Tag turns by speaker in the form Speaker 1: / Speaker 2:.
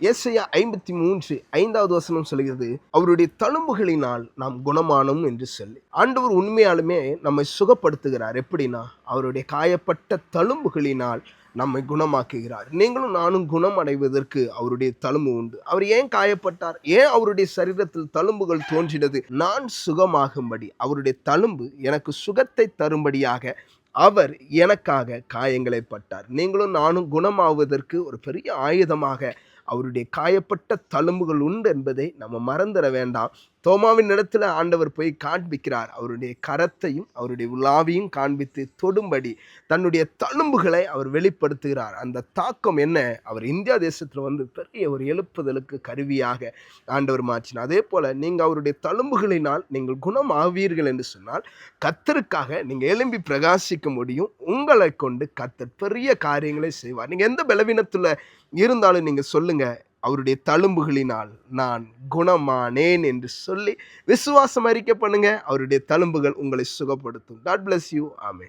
Speaker 1: ஏசையா ஐம்பத்தி மூன்று ஐந்தாவது வசனம் சொல்கிறது அவருடைய தழும்புகளினால் நாம் குணமானோம் என்று சொல்லி. ஆண்டவர் உண்மையாலுமே நம்மை சுகப்படுத்துகிறார். எப்படின்னா அவருடைய காயப்பட்ட தழும்புகளினால் நம்மை குணமாக்குகிறார். நீங்களும் நானும் குணம் அடைவதற்கு அவருடைய தழும்பு உண்டு. அவர் ஏன் காயப்பட்டார்? ஏன் அவருடைய சரீரத்தில் தழும்புகள் தோன்றினது? நான் சுகமாகும்படி. அவருடைய தழும்பு எனக்கு சுகத்தை தரும்படியாக அவர் எனக்காக காயங்களை பட்டார் நீங்களும் நானும் குணமாவதற்கு ஒரு பெரிய ஆயுதமாக அவருடைய காயப்பட்ட தழும்புகள் உண்டு என்பதை நம்ம மறந்துட வேண்டாம். தோமாவின் இடத்துல ஆண்டவர் போய் காண்பிக்கிறார். அவருடைய கரத்தையும் அவருடைய உலாவையும் காண்பித்து தொடும்படி தன்னுடைய தழும்புகளை அவர் வெளிப்படுத்துகிறார். அந்த தாக்கம் என்ன? அவர் இந்தியா தேசத்தில் வந்து பெரிய ஒரு எழுப்புதலுக்கு கருவியாக ஆண்டவர் மாற்றினார். அதே போல் நீங்கள் அவருடைய தழும்புகளினால் நீங்கள் குணம் ஆவீர்கள் என்று சொன்னால் கத்தருக்காக நீங்கள் எழும்பி பிரகாசிக்க முடியும். உங்களை கொண்டு கத்தர் பெரிய காரியங்களை செய்வார். நீங்கள் எந்த பலவீனத்தில் இருந்தாலும் நீங்கள் சொல்லுங்கள் அவருடைய தழும்புகளினால் நான் குணமானேன் என்று சொல்லி விசுவாசம் அறிக்கை பண்ணுங்க. அவருடைய தழும்புகள் உங்களை சுகப்படுத்தும். காட் பிளஸ் யூ ஆமே